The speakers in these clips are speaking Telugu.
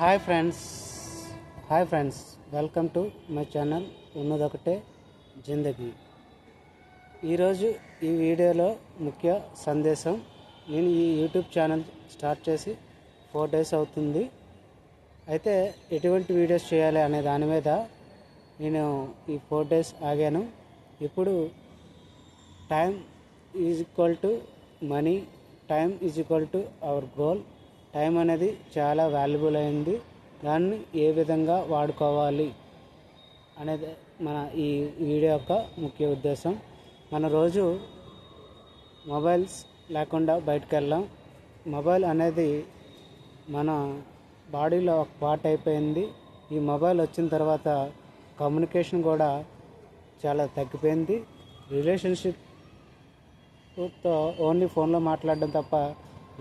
Hi friends. Hi friends. Welcome to my channel Unnadokate Zindagi. ఈరోజు ఈ వీడియోలో ముఖ్య సందేశం నేను ఈ యూట్యూబ్ ఛానల్ స్టార్ట్ చేసి ఫోర్ డేస్ అవుతుంది. అయితే ఎటువంటి వీడియోస్ చేయాలి అనే దాని మీద నేను ఈ ఫోర్ డేస్ ఆగాను. ఇప్పుడు time is equal to money time is equal to our goal. Time అనేది చాలా వాల్యుబుల్ అయింది. దాన్ని ఏ విధంగా వాడుకోవాలి అనేది మన ఈ వీడియో యొక్క ముఖ్య ఉద్దేశం. మన రోజు మొబైల్స్ లేకుండా బయటకు వెళ్ళాం మొబైల్ అనేది మన బాడీలో ఒక పార్ట్ అయిపోయింది. ఈ మొబైల్ వచ్చిన తర్వాత కమ్యూనికేషన్ కూడా చాలా తగ్గిపోయింది. రిలేషన్షిప్తో ఓన్లీ ఫోన్లో మాట్లాడడం తప్ప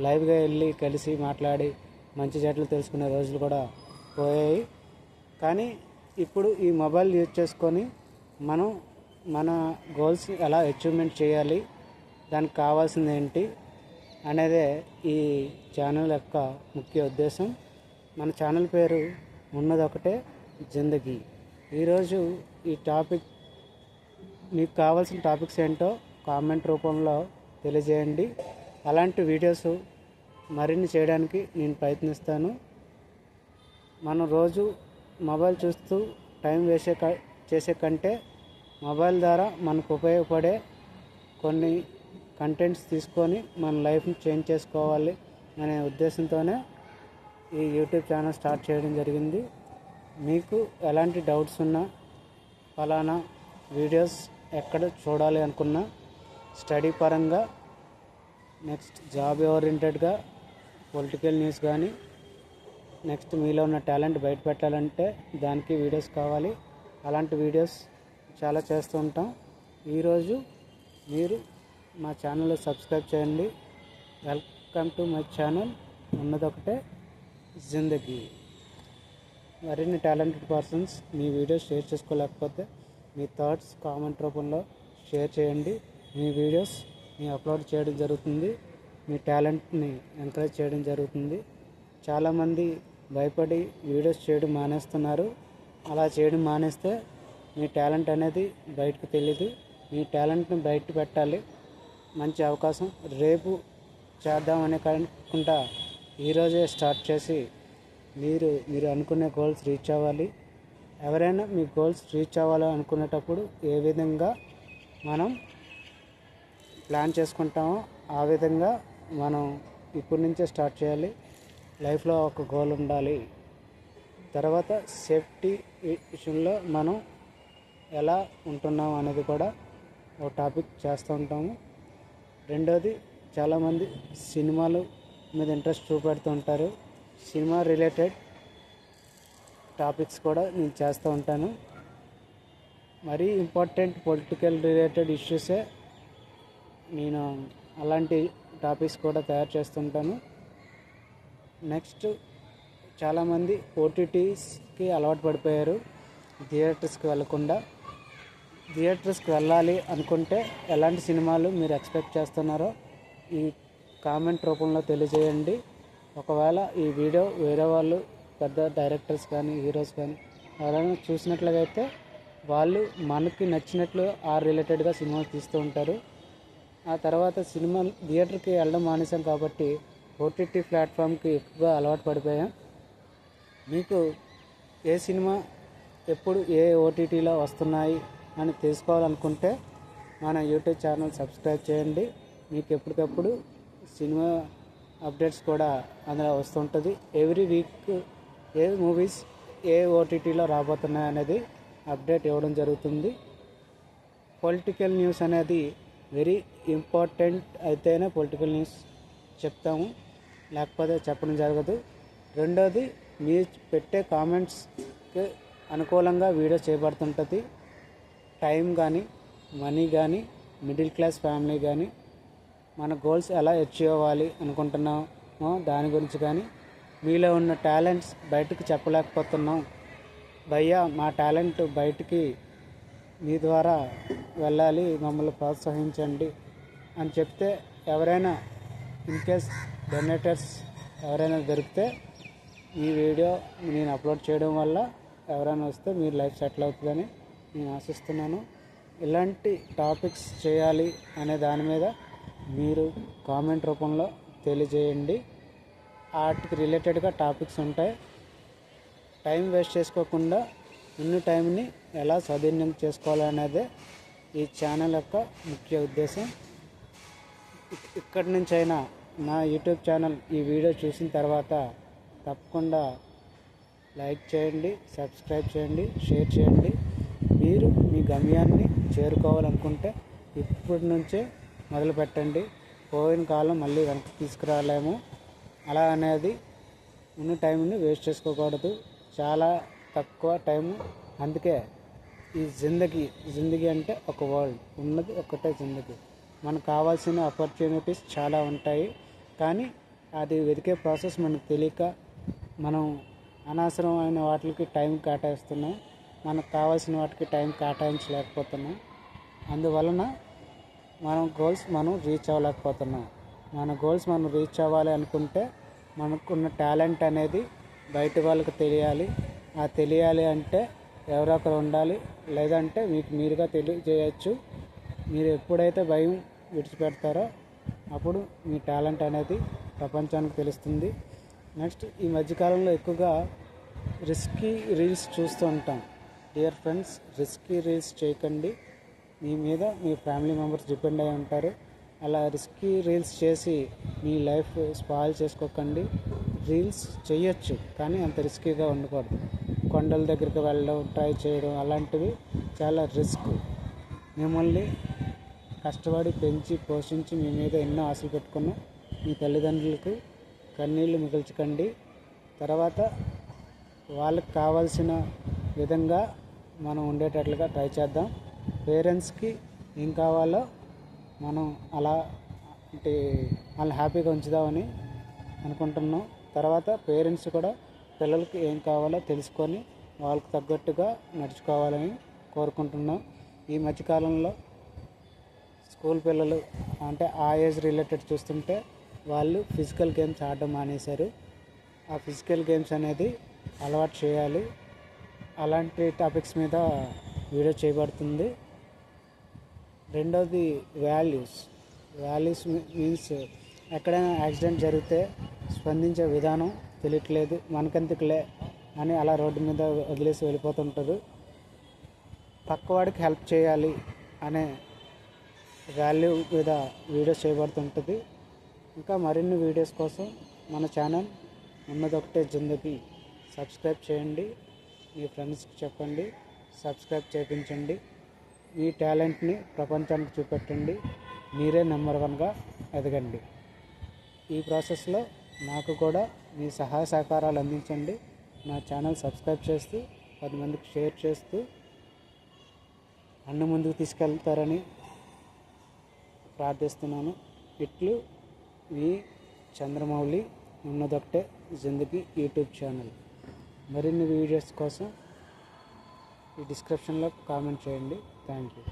లైవ్గా వెళ్ళి కలిసి మాట్లాడి మంచి చెట్లు తెలుసుకునే రోజులు కూడా పోయాయి. కానీ ఇప్పుడు ఈ మొబైల్ యూజ్ చేసుకొని మనం మన గోల్స్ ఎలా అచీవ్మెంట్ చేయాలి దానికి కావాల్సింది ఏంటి అనేదే ఈ ఛానల్ యొక్క ముఖ్య ఉద్దేశం. మన ఛానల్ పేరు ఉన్నది ఒకటే జిందగీ. ఈరోజు ఈ టాపిక్ మీకు కావాల్సిన టాపిక్స్ ఏంటో కామెంట్ రూపంలో తెలియజేయండి. అలాంటి వీడియోస్ మరిన్ని చేయడానికి నేను ప్రయత్నిస్తాను. మనం రోజు మొబైల్ చూస్తూ టైం వేసే క- చేసే కంటే మొబైల్ ద్వారా మనకు ఉపయోగపడే కొన్ని కంటెంట్స్ తీసుకొని మన లైఫ్ని చేంజ్ చేసుకోవాలి అనే ఉద్దేశంతోనే ఈ యూట్యూబ్ ఛానల్ స్టార్ట్ చేయడం జరిగింది. మీకు ఎలాంటి డౌట్స్ ఉన్నా ఫలానా వీడియోస్ ఎక్కడ చూడాలి అనుకున్నా స్టడీ పరంగా నెక్స్ట్ జాబ్ ఓరియంటెడ్గా పొలిటికల్ న్యూస్ కానీ నెక్స్ట్ మీలో ఉన్న టాలెంట్ బయట పెట్టాలంటే దానికి వీడియోస్ కావాలి. అలాంటి వీడియోస్ చాలా చేస్తూ ఉంటాం. ఈరోజు మీరు మా ఛానల్లో సబ్స్క్రైబ్ చేయండి. Welcome to my channel Unnadokate Zindagi. మరిన్ని టాలెంటెడ్ పర్సన్స్ మీ వీడియోస్ షేర్ చేసుకోలేకపోతే మీ థాట్స్ కామెంట్ రూపంలో షేర్ చేయండి. మీ వీడియోస్ మీ అప్లోడ్ చేయడం జరుగుతుంది. మీ టాలెంట్ని ఎంకరేజ్ చేయడం జరుగుతుంది. చాలామంది భయపడి వీడియోస్ చేయడం మానేస్తున్నారు. అలా చేయడం మానేస్తే మీ టాలెంట్ అనేది బయటకు తెలియదు మీ టాలెంట్ని బయట పెట్టాలి. మంచి అవకాశం. రేపు చేద్దామని కాకుండా ఈరోజే స్టార్ట్ చేసి మీరు మీరు అనుకునే గోల్స్ రీచ్ అవ్వాలి. ఎవరైనా మీ గోల్స్ రీచ్ అవ్వాలి అనుకునేటప్పుడు ఏ విధంగా మనం ప్లాన్ చేసుకుంటామో. ఆ విధంగా మనం ఇప్పటి నుంచే స్టార్ట్ చేయాలి. లైఫ్లో ఒక గోల్ ఉండాలి. తర్వాత సేఫ్టీ విషయంలో మనం ఎలా ఉంటున్నాం అనేది కూడా ఒక టాపిక్ చేస్తూ ఉంటాము. రెండోది చాలామంది సినిమాలు మీద ఇంట్రెస్ట్ చూపెడుతూ ఉంటారు. సినిమా రిలేటెడ్ టాపిక్స్ కూడా నేను చేస్తూ ఉంటాను. మరీ ఇంపార్టెంట్ పొలిటికల్ రిలేటెడ్ ఇష్యూసే నేను అలాంటి టాపిక్స్ కూడా తయారు చేస్తుంటాను. నెక్స్ట్ చాలామంది ఓటీటీస్కి అలవాటు పడిపోయారు. థియేటర్స్కి వెళ్ళకుండా. థియేటర్స్కి వెళ్ళాలి అనుకుంటే ఎలాంటి సినిమాలు మీరు ఎక్స్పెక్ట్ చేస్తున్నారో ఈ కామెంట్ రూపంలో తెలియజేయండి. ఒకవేళ ఈ వీడియో వేరే వాళ్ళు పెద్ద డైరెక్టర్స్ కానీ హీరోస్ కానీ ఎవరైనా చూసినట్లయితే వాళ్ళు మనకి నచ్చినట్లు ఆ రిలేటెడ్గా సినిమాలు తీస్తూ ఉంటారు. ఆ తర్వాత సినిమా థియేటర్కి వెళ్ళడం మానేసాం కాబట్టి ఓటీటీ ప్లాట్ఫామ్కి ఎక్కువగా అలవాటు పడిపోయాం. మీకు ఏ సినిమా ఎప్పుడు ఏ ఓటీటీలో వస్తున్నాయి అని తెలుసుకోవాలనుకుంటే మన యూట్యూబ్ ఛానల్ సబ్స్క్రైబ్ చేయండి. మీకు ఎప్పటికప్పుడు సినిమా అప్డేట్స్ కూడా అందులో వస్తుంటుంది. ఎవ్రీ వీక్ ఏ మూవీస్ ఏ ఓటీటీలో రాబోతున్నాయి అనేది అప్డేట్ ఇవ్వడం జరుగుతుంది. పొలిటికల్ న్యూస్ అనేది వెరీ ఇంపార్టెంట్ అయితేనే పొలిటికల్ న్యూస్ చెప్తాము. లేకపోతే చెప్పడం జరగదు. రెండోది మీరు పెట్టే కామెంట్స్కి అనుకూలంగా వీడియో చేయబడుతుంటుంది టైం కానీ మనీ కానీ మిడిల్ క్లాస్ ఫ్యామిలీ కానీ మన గోల్స్ ఎలా అచీవ్ అవ్వాలి అనుకుంటున్నామో దాని గురించి కానీ మీలో ఉన్న టాలెంట్స్ బయటకు చెప్పలేకపోతున్నాం. భయ్యా మా టాలెంట్ బయటికి మీ ద్వారా వెళ్ళాలి మమ్మల్ని ప్రోత్సహించండి అని చెప్తే ఎవరైనా ఇన్ కేస్ డొనేటర్స్ ఎవరైనా దొరికితే ఈ వీడియో నేను అప్లోడ్ చేయడం వల్ల ఎవరైనా వస్తే మీరు లైఫ్ సెటిల్ అవుతుందని నేను ఆశిస్తున్నాను. ఇలాంటి టాపిక్స్ చేయాలి అనే దాని మీద మీరు కామెంట్ రూపంలో తెలియజేయండి. వాటికి రిలేటెడ్గా టాపిక్స్ ఉంటాయి. టైం వేస్ట్ చేసుకోకుండా ఉన్న టైంని ఎలా సద్వినియోగం చేసుకోవాలనేదే ఈ ఛానల్ యొక్క ముఖ్య ఉద్దేశం. ఇక్కడి నుంచి అయినా నా యూట్యూబ్ ఛానల్ ఈ వీడియో చూసిన తర్వాత తప్పకుండా లైక్ చేయండి సబ్స్క్రైబ్ చేయండి షేర్ చేయండి. మీరు మీ గమ్యాన్ని చేరుకోవాలనుకుంటే ఇప్పటి నుంచే మొదలు పెట్టండి. పోయిన కాలం మళ్ళీ వెనక్కి తీసుకురాలేము. అలా అనేది ఉన్న టైంని వేస్ట్ చేసుకోకూడదు. చాలా తక్కువ టైము. అందుకే ఈ జిందగీ జిందగీ అంటే ఒక వరల్డ్. ఉన్నది ఒకటే జిందగీ. మనకు కావాల్సిన ఆపర్చునిటీస్ చాలా ఉంటాయి. కానీ అది వెతికే ప్రాసెస్ మనకు తెలియక మనం అనవసరమైన వాటికి టైం కేటాయిస్తున్నాం. మనకు కావాల్సిన వాటికి టైం కేటాయించలేకపోతున్నాం. అందువలన మనం గోల్స్ మనం రీచ్ అవ్వలేకపోతున్నాం. మన గోల్స్ మనం రీచ్ అవ్వాలి అనుకుంటే మనకున్న టాలెంట్ అనేది బయట వాళ్ళకి తెలియాలి. ఆ తెలియాలి అంటే ఎవరో ఒకరు ఉండాలి లేదంటే మీకు మీరుగా తెలియజేయచ్చు. మీరు ఎప్పుడైతే భయం విడిచిపెడతారో అప్పుడు మీ టాలెంట్ అనేది ప్రపంచానికి తెలుస్తుంది. నెక్స్ట్ ఈ మధ్యకాలంలో ఎక్కువగా రిస్కీ రీల్స్ చూస్తూ ఉంటాం. డియర్ ఫ్రెండ్స్ రిస్కీ రీల్స్ చేయకండి. మీ మీద మీ ఫ్యామిలీ మెంబర్స్ డిపెండ్ అయి ఉంటారు. అలా రిస్కీ రీల్స్ చేసి మీ లైఫ్ స్పాయిల్ చేసుకోకండి. రీల్స్ చేయొచ్చు కానీ అంత రిస్కీగా ఉండకూడదు. కొండల దగ్గరికి వెళ్ళడం ట్రై చేయడం అలాంటివి చాలా రిస్క్ మిమ్మల్ని కష్టపడి పెంచి పోషించి మీ మీద ఎన్నో ఆశలు పెట్టుకున్నాం మీ తల్లిదండ్రులకు కన్నీళ్ళు మిగిల్చకండి. తర్వాత వాళ్ళకి కావాల్సిన విధంగా మనం ఉండేటట్లుగా ట్రై చేద్దాం. పేరెంట్స్కి ఏం కావాలో మనం అలా అంటే వాళ్ళని హ్యాపీగా ఉంచుదామని అనుకుంటున్నాం. తర్వాత పేరెంట్స్ కూడా పిల్లలకి ఏం కావాలో తెలుసుకొని వాళ్ళకు తగ్గట్టుగా నడుచుకోవాలని కోరుకుంటున్నాం. ఈ మధ్యకాలంలో స్కూల్ పిల్లలు అంటే ఆ ఏజ్ రిలేటెడ్ చూస్తుంటే వాళ్ళు ఫిజికల్ గేమ్స్ ఆడడం మానేశారు. ఆ ఫిజికల్ గేమ్స్ అనేది అలవాటు చేయాలి. అలాంటి టాపిక్స్ మీద వీడియో చేయబడుతుంది. రెండోది వాల్యూస్. వాల్యూస్ మీన్స్ ఎక్కడైనా యాక్సిడెంట్ జరిగితే స్పందించే విధానం తెలియట్లేదు మనకెందుకులే అని అలా రోడ్డు మీద వదిలేసి వెళ్ళిపోతుంటారు. పక్కవాడికి హెల్ప్ చేయాలి అనే వాల్యూ మీద వీడియోస్ చేయబడుతుంటుంది. ఇంకా మరిన్ని వీడియోస్ కోసం మన ఛానల్ ఉన్నదొకటే జిందకి సబ్స్క్రైబ్ చేయండి. మీ ఫ్రెండ్స్కి చెప్పండి సబ్స్క్రైబ్ చేయించండి మీ టాలెంట్ని ప్రపంచానికి చూపెట్టండి. మీరే నెంబర్ వన్గా ఎదగండి. ఈ ప్రాసెస్లో నాకు కూడా మీ సహాయ సహకారాలు అందించండి. నా ఛానల్ సబ్స్క్రైబ్ చేస్తూ పది మందికి షేర్ చేస్తూ అన్ని ముందుకు తీసుకెళ్తారని ప్రార్థిస్తున్నాను. ఇట్లు మీ చంద్రమౌళి ఉన్నదొక్కటే జిందగీ యూట్యూబ్ ఛానల్. మరిన్ని వీడియోస్ కోసం ఈ డిస్క్రిప్షన్లో కామెంట్ చేయండి. Thank you.